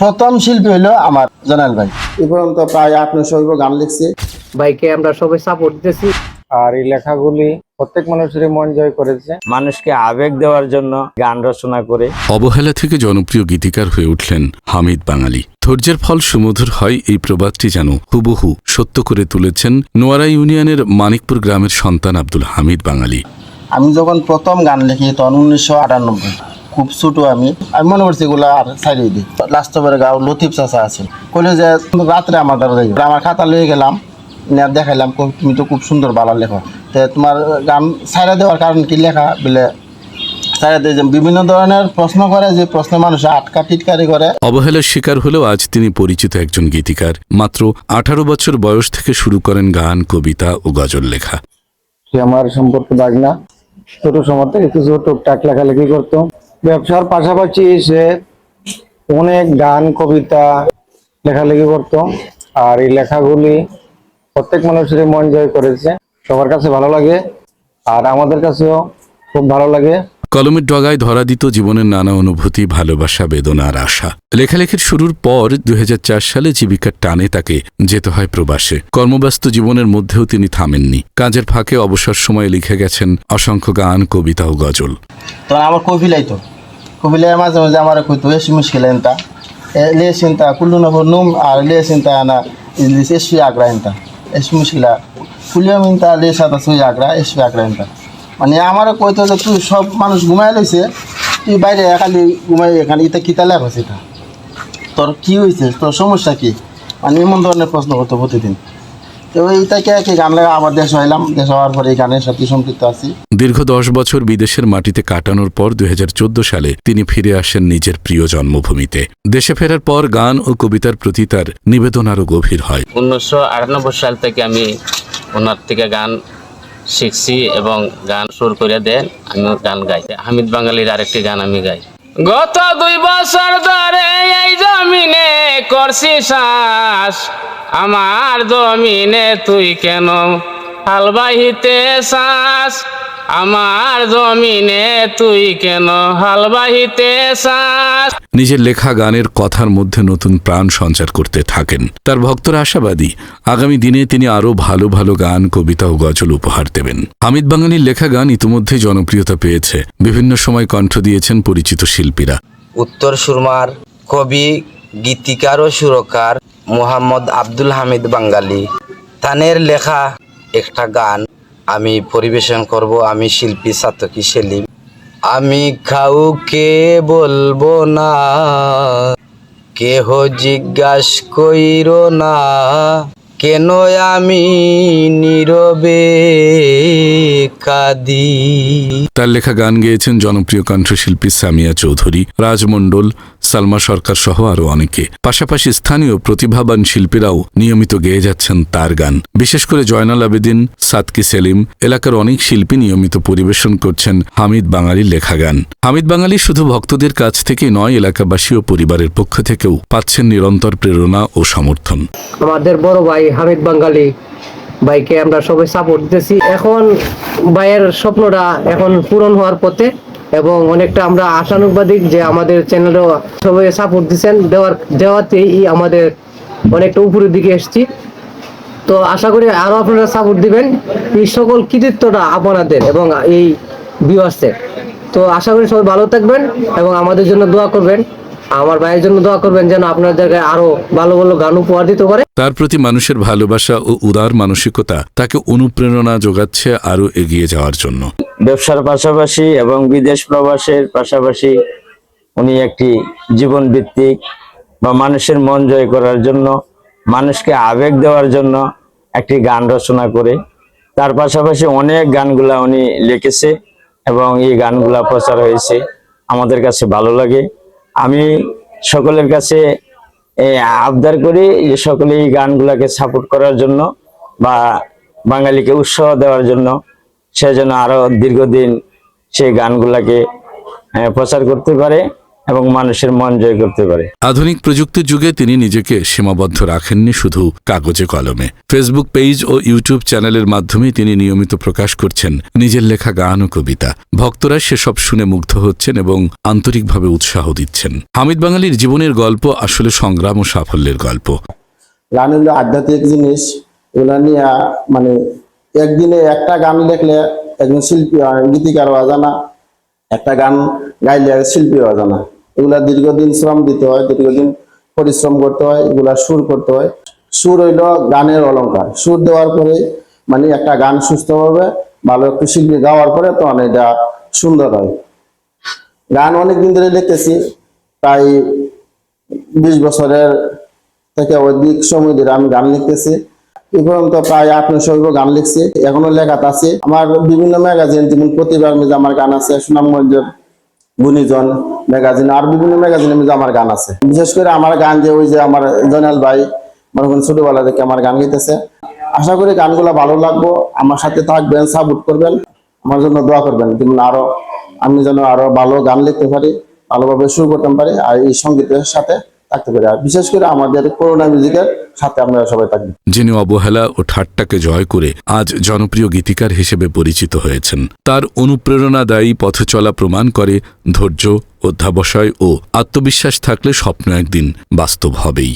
প্রথম শিল্পী হলো আমার জনাল ভাই। এ পর্যন্ত প্রায় আট নশো গান লিখছি। ভাইকে আমরা সবাই সাপোর্ট দিতেছি। আর এই লেখাগুলি প্রত্যেক মানুষেরই মন জয় করেছে। মানুষকে আবেগ দেওয়ার জন্য গান রচনা করে। অবহেলা থেকে জনপ্রিয় গীতিকার হয়ে উঠলেন হামিদ বাঙালি। ধৈর্যের ফল সুমধুর হয় এই প্রবাদটি যেন হুবহু সত্য করে তুলেছেন নোয়ারা ইউনিয়নের মানিকপুর গ্রামের সন্তান আব্দুল হামিদ বাঙালি। আমি যখন প্রথম গান লিখি তখন উনিশশো আটানব্বই। খুব ছোট আমি আমি মনে করছি এগুলো আর সাইডে দিই। লাস্ট ওভারে গাও লতিফ চাচা আছে। কইলে যে রাত্রে আমার দ্বারা যাই আমার খাতা লিয়ে গেলাম নিয়ে দেখাইলাম তুমি তো খুব সুন্দর বালা লেখো। তো তোমার গান সাইডে দেওয়ার কারণ কি লেখা? বলে বিভিন্ন ধরনের প্রশ্ন করে যে প্রশ্ন মানুষ আটকা টিটকারি করে। অবহেলার শিকার হলেও আজ তিনি পরিচিত একজন গীতিকার। মাত্র আঠারো বছর বয়স থেকে শুরু করেন গান কবিতা ও গজল লেখা। সে আমার সম্পর্কে বাগনা ছোট সময় থেকে কিছু টুকটাক লেখালেখি করতো। ব্যবসার পাশাপাশি সে অনেক গান, কবিতা, লেখালেখি করত। আর এই লেখাগুলি প্রত্যেক মানুষেরই মন জয় করেছে। সবার কাছে ভালো লাগে। আর আমাদের কাছেও খুব ভালো লাগে। কলমের ডগায় ধরা দিত জীবনের নানা অনুভূতি, ভালোবাসা, বেদনা আর আশা। লেখালেখির শুরুর পর দুই সালে জীবিকার টানে তাকে যেতে হয় প্রবাসে। কর্মব্যস্ত জীবনের মধ্যেও তিনি থামেননি। কাজের ফাঁকে অবসর সময়ে লিখে গেছেন অসংখ্য গান, কবিতা ও গজল। তখন আমার কফিলাই তো। কফিলাই মাঝে মাঝে আমার মুশকিল লিয়ে চিন্তা কুল্লু নুম, আর লিয়ে চিন্তা না এসি আগ্রা এনতা। এসি মুশকিলা। লিয়ে সাদা সুই আগ্রা এসি আগ্রা এনতা। মানে আমার কইতো যে তুই সব মানুষ ঘুমাই লইছে তুই বাইরে খালি ঘুমাই এখানে এটা কিতা লাভ আছে এটা? তোর কি হয়েছে তোর সমস্যা কী? মানে এমন ধরনের প্রশ্ন করতো প্রতিদিন। তো এইটাকে কি গান লাগা আবার দেশ হইলাম। দেশ হওয়ার পরে এই গানের সাথে সম্পৃক্ত আছি। দীর্ঘ দশ বছর বিদেশের মাটিতে কাটানোর পর দুই হাজার চোদ্দ সালে তিনি ফিরে আসেন নিজের প্রিয় জন্মভূমিতে। দেশে ফেরার পর গান ও কবিতার প্রতি তার নিবেদন আরও গভীর হয়। উনিশশো আটানব্বই সাল থেকে আমি ওনার থেকে গান শিখছি এবং গান সুর করে দেন, আমিও গান গাই। হামিদ বাঙালির আরেকটি গান আমি গাই। গত দুই বছর ধরে এই জমিনে করছি শাস আমার জমিনে তুই কেন হাল বাহিতে শ্বাস? আমার জমিনে তুই কেন হাল বাহিতে নিজের লেখা গানের কথার মধ্যে নতুন প্রাণ সঞ্চার করতে থাকেন। তার ভক্তরা আশাবাদী। আগামী দিনে তিনি আরও ভালো ভালো গান কবিতা ও গজল উপহার দেবেন। হামিদ বাঙালির লেখা গান ইতিমধ্যে জনপ্রিয়তা পেয়েছে। বিভিন্ন সময় কণ্ঠ দিয়েছেন পরিচিত শিল্পীরা। উত্তর সুরমার কবি গীতিকার ও সুরকার মোহাম্মদ আব্দুল হামিদ বাঙ্গালি তানের লেখা একটা গান আমি পরিবেশন করব, আমি শিল্পী সাতকি সেলিম। আমি কাউকে বলব না, কেহ জিজ্ঞাস কইর না। কেন আমি নীরবে কাঁদি? তার লেখা গান গেয়েছেন জনপ্রিয় কণ্ঠশিল্পী সামিয়া চৌধুরী রাজমণ্ডল সালমা সরকার সহ আরও অনেকে। পাশাপাশি স্থানীয় প্রতিভাবান শিল্পীরাও নিয়মিত গেয়ে যাচ্ছেন তার গান। বিশেষ করে জয়নাল আবেদিন সাতকি সেলিম এলাকার অনেক শিল্পী নিয়মিত পরিবেশন করছেন হামিদ বাঙালির লেখা গান। হামিদ বাঙালি শুধু ভক্তদের কাছ থেকে নয় এলাকাবাসী ও পরিবারের পক্ষ থেকেও পাচ্ছেন নিরন্তর প্রেরণা ও সমর্থন। আমাদের বড় ভাই হামিদ বাঙালি ভাইকে আমরা সবাই সাপোর্ট দিতেছি। এখন ভাইয়ের স্বপ্নটা এখন পূরণ হওয়ার পথে এবং অনেকটা আমরা আশানুবাদিক যে আমাদের চ্যানেলও সবাই সাপোর্ট দিচ্ছেন। দেওয়ার, দেওয়াতেই আমাদের অনেকটা উপরের দিকে এসেছি। তো আশা করি আরও আপনারা সাপোর্ট দিবেন। এই সকল কৃতিত্বটা আপনাদের এবং এই ভিউয়ার্সের তো আশা করি সবাই ভালো থাকবেন এবং আমাদের জন্য দোয়া করবেন। আমার ভাইয়ের জন্য দোয়া করবেন যেন আপনার জায়গায় আরও ভালো ভালো গান উপহার দিতে পারে। তার প্রতি মানুষের ভালোবাসা ও উদার মানসিকতা তাকে অনুপ্রেরণা যোগাচ্ছে আরও এগিয়ে যাওয়ার জন্য। ব্যবসার পাশাপাশি এবং বিদেশ প্রবাসের পাশাপাশি উনি একটি জীবন ভিত্তিক বা মানুষের মন জয় করার জন্য মানুষকে আবেগ দেওয়ার জন্য একটি গান রচনা করে। তার পাশাপাশি অনেক গানগুলা উনি লিখেছে এবং এই গানগুলা প্রচার হয়েছে। আমাদের কাছে ভালো লাগে। আমি সকলের কাছে আবদার করি যে সকলে এই গানগুলাকে সাপোর্ট করার জন্য বা বাঙালিকে উৎসাহ দেওয়ার জন্য সে যেন আরও দীর্ঘদিন সেই গানগুলাকে প্রচার করতে পারে। এবং মানুষের মন জয় করতে পারে। আধুনিক প্রযুক্তির যুগে তিনি নিজেকে সীমাবদ্ধ রাখেননি শুধু কাগজে কলমে। ফেসবুক পেজ ও ইউটিউব চ্যানেলের মাধ্যমে তিনি নিয়মিত প্রকাশ করছেন নিজের লেখা গান ও কবিতা। ভক্তরা সেসব শুনে মুগ্ধ হচ্ছেন এবং আন্তরিকভাবে উৎসাহ দিচ্ছেন। হামিদ বাঙালির জীবনের গল্প আসলে সংগ্রাম ও সাফল্যের গল্প। গান হলো আধ্যাত্মিক জিনিস। এগুলো নিয়ে মানে একদিনে একটা গান লেখলে একজন শিল্পী হয়, গীতিকার হওয়া জানা একটা গান গাইলে শিল্পী হওয়া জানা এগুলা দীর্ঘদিন শ্রম দিতে হয়, দীর্ঘদিন পরিশ্রম করতে হয়, এগুলা সুর করতে হয়। সুর হইল গানের অলংকার। সুর দেওয়ার পরে মানে একটা গান সুস্থভাবে ভালো একটু শিল্পী গাওয়ার পরে তখন এটা সুন্দর হয়। গান অনেকদিন ধরে লিখতেছি প্রায় বিশ বছরের থেকে অধিক সময় ধরে আমি গান লিখতেছি। এই পর্যন্ত প্রায় আঠারোশো গান লিখছি, এখনও লেখাতে আছে। আমার বিভিন্ন ম্যাগাজিন, যেমন প্রতিবার আমার গান আছে সুনাম সুনামগঞ্জের গুণীজন। ম্যাগাজিন আর বিভিন্ন ম্যাগাজিনে আমার গান আছে। বিশেষ করে আমার গান যে ওই যে আমার জয়নাল ভাই মনে করেন ছোটবেলা থেকে আমার গান গাইতেছে। আশা করি গানগুলো ভালো লাগবো। আমার সাথে থাকবেন সাপোর্ট করবেন। আমার জন্য দোয়া করবেন যেমন আরও আমি যেন আরও ভালো গান লিখতে পারি, ভালোভাবে শুরু করতে পারি, আর এই সঙ্গীতের সাথে থাকতে পারি। বিশেষ করে আমাদের করোনা মিউজিকের সাথে আমরা সবাই থাকি যিনি অবহেলা ও ঠাট্টাকে জয় করে আজ জনপ্রিয় গীতিকার হিসেবে পরিচিত হয়েছেন। তার অনুপ্রেরণাদায়ী পথ চলা প্রমাণ করে ধৈর্য, অধ্যাবসায় ও আত্মবিশ্বাস থাকলে স্বপ্ন একদিন বাস্তব হবেই।